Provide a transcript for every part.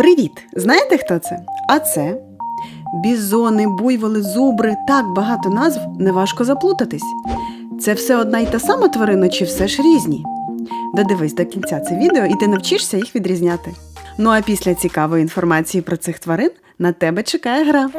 Привіт! Знаєте, хто це? А це бізони, буйволи, зубри, так багато назв, неважко заплутатись. Це все одна й та сама тварина, чи все ж різні? Додивись до кінця це відео, і ти навчишся їх відрізняти. Ну а після цікавої інформації про цих тварин на тебе чекає гра.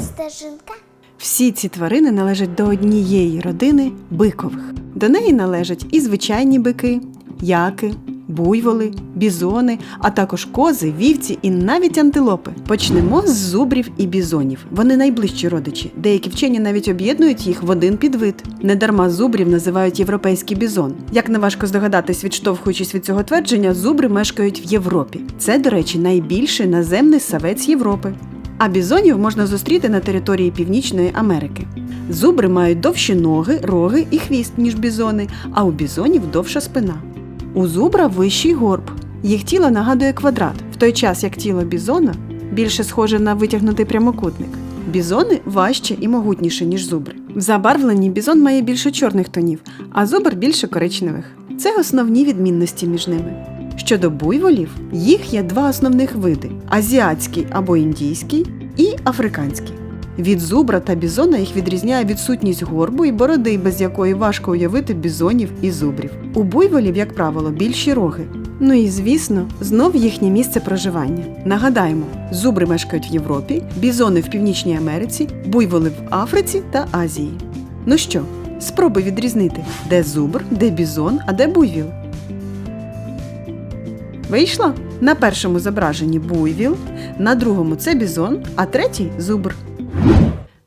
Стежинка. Всі ці тварини належать до однієї родини бикових. До неї належать і звичайні бики, яки, буйволи, бізони, а також кози, вівці і навіть антилопи. Почнемо з зубрів і бізонів. Вони найближчі родичі. Деякі вчені навіть об'єднують їх в один підвид. Недарма зубрів називають європейський бізон. Як неважко здогадатись, відштовхуючись від цього твердження, зубри мешкають в Європі. Це, до речі, найбільший наземний савець Європи. А бізонів можна зустріти на території Північної Америки. Зубри мають довші ноги, роги і хвіст, ніж бізони, а у бізонів довша спина. У зубра вищий горб. Їх тіло нагадує квадрат, в той час як тіло бізона більше схоже на витягнутий прямокутник. Бізони важче і могутніше, ніж зубри. В забарвленні бізон має більше чорних тонів, а зубр більше коричневих. Це основні відмінності між ними. Щодо буйволів, їх є два основних види: азіатський або індійський і африканський. Від зубра та бізона їх відрізняє відсутність горбу і бороди, без якої важко уявити бізонів і зубрів. У буйволів, як правило, більші роги. Ну і звісно, знов їхнє місце проживання. Нагадаємо, зубри мешкають в Європі, бізони в Північній Америці, буйволи в Африці та Азії. Ну що, спробуй відрізнити, де зубр, де бізон, а де буйвіл. Вийшло? На першому зображенні буйвіл, на другому це бізон, а третій зубр.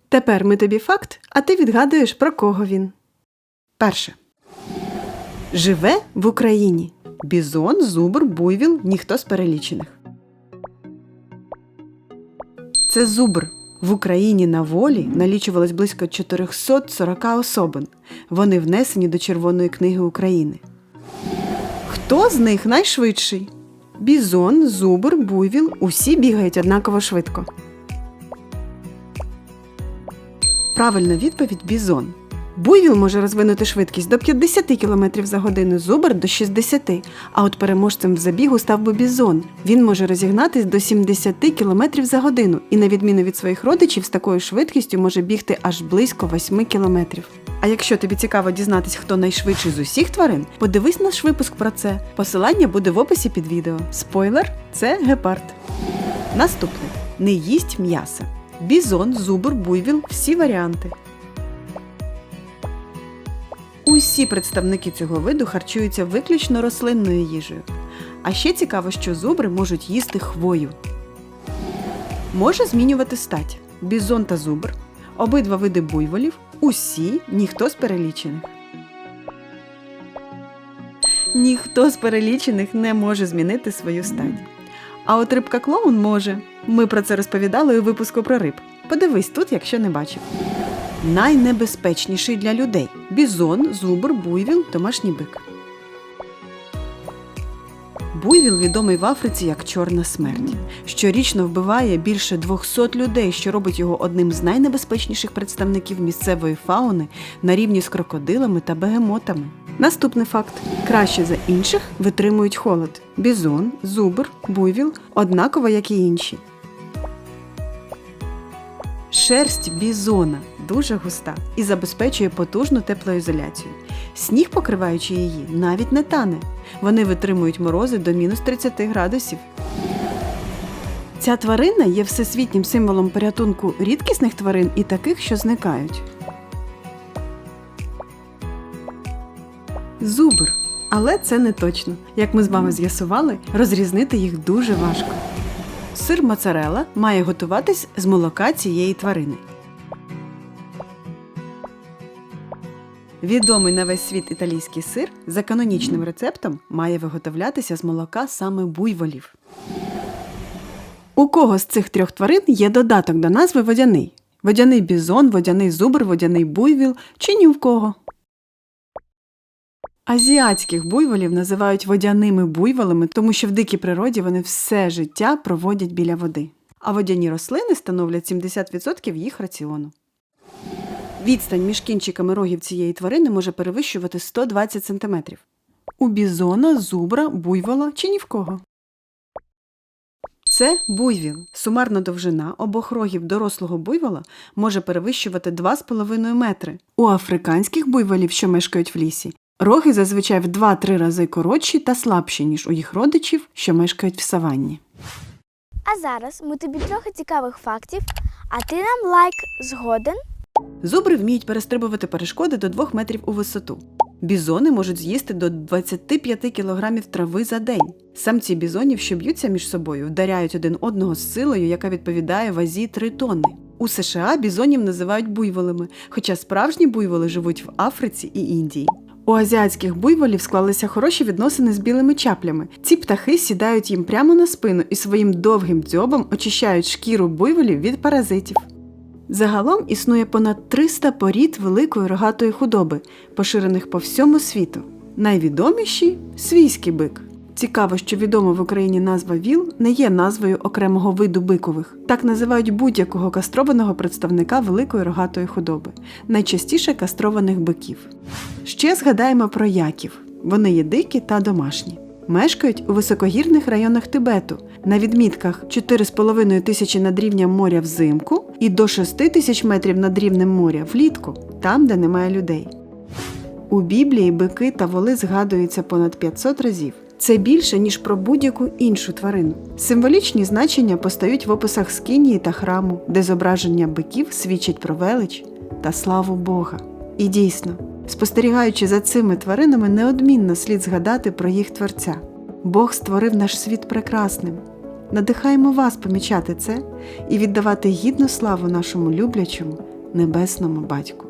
Тепер ми тобі факт, а ти відгадуєш, про кого він. Перше. Живе в Україні. Бізон, зубр, буйвіл, ніхто з перелічених. Це зубр. В Україні на волі налічувалось близько 440 особин. Вони внесені до Червоної книги України. Хто з них найшвидший? Бізон, зубр, буйвіл усі бігають однаково швидко. Правильна відповідь бізон. Буйвіл може розвинути швидкість до 50 км за годину, зубр до 60, а от переможцем в забігу став би бізон. Він може розігнатись до 70 км за годину і, на відміну від своїх родичів, з такою швидкістю може бігти аж близько 8 км. А якщо тобі цікаво дізнатись, хто найшвидший з усіх тварин, подивись наш випуск про це. Посилання буде в описі під відео. Спойлер це гепард. Наступне не їсть м'яса. Бізон, зубр, буйвіл всі варіанти. Усі представники цього виду харчуються виключно рослинною їжею. А ще цікаво, що зубри можуть їсти хвою. Може змінювати стать бізон та зубр, обидва види буйволів, усі, ніхто з перелічених. Ніхто з перелічених не може змінити свою стать. А от рибка клоун може. Ми про це розповідали у випуску про риб. Подивись тут, якщо не бачив. Найнебезпечніший для людей бізон, зубр, буйвіл, домашній бик. Буйвіл відомий в Африці як Чорна смерть. Щорічно вбиває більше 200 людей, що робить його одним з найнебезпечніших представників місцевої фауни на рівні з крокодилами та бегемотами. Наступний факт: краще за інших витримують холод. Бізон, зубр, буйвіл однаково, як і інші. Шерсть бізона дуже густа і забезпечує потужну теплоізоляцію. Сніг, покриваючи її, навіть не тане. Вони витримують морози до мінус 30 градусів. Ця тварина є всесвітнім символом порятунку рідкісних тварин і таких, що зникають. Зубр. Але це не точно. Як ми з вами з'ясували, розрізнити їх дуже важко. Сир моцарелла має готуватись з молока цієї тварини. Відомий на весь світ італійський сир за канонічним рецептом має виготовлятися з молока саме буйволів. У кого з цих трьох тварин є додаток до назви водяний? Водяний бізон, водяний зубр, водяний буйвіл чи ні в кого? Азіатських буйволів називають водяними буйволами, тому що в дикій природі вони все життя проводять біля води. А водяні рослини становлять 70% їх раціону. Відстань між кінчиками рогів цієї тварини може перевищувати 120 см. У бізона, зубра, буйвола чи ні в кого. Це буйвіл. Сумарна довжина обох рогів дорослого буйвола може перевищувати 2,5 метри. У африканських буйволів, що мешкають в лісі, роги зазвичай в 2-3 рази коротші та слабші, ніж у їх родичів, що мешкають в саванні. А зараз ми тобі трохи цікавих фактів, а ти нам лайк згоден? Зубри вміють перестрибувати перешкоди до 2 метрів у висоту. Бізони можуть з'їсти до 25 кілограмів трави за день. Самці бізонів, що б'ються між собою, вдаряють один одного з силою, яка відповідає вазі 3 тонни. У США бізонів називають буйволами, хоча справжні буйволи живуть в Африці і Індії. У азіатських буйволів склалися хороші відносини з білими чаплями. Ці птахи сідають їм прямо на спину і своїм довгим дзьобом очищають шкіру буйволів від паразитів. Загалом існує понад 300 порід великої рогатої худоби, поширених по всьому світу. Найвідоміші свійський бик. Цікаво, що відома в Україні назва ВІЛ не є назвою окремого виду бикових. Так називають будь-якого кастрованого представника великої рогатої худоби, найчастіше кастрованих биків. Ще згадаємо про яків. Вони є дикі та домашні. Мешкають у високогірних районах Тибету на відмітках 4,5 тисячі над рівнем моря взимку і до 6 тисяч метрів над рівнем моря влітку, там, де немає людей. У Біблії бики та воли згадуються понад 500 разів. Це більше, ніж про будь-яку іншу тварину. Символічні значення постають в описах скинії та храму, де зображення биків свідчить про велич та славу Бога. І дійсно, спостерігаючи за цими тваринами, неодмінно слід згадати про їх творця. Бог створив наш світ прекрасним. Надихаємо вас помічати це і віддавати гідну славу нашому люблячому небесному батьку.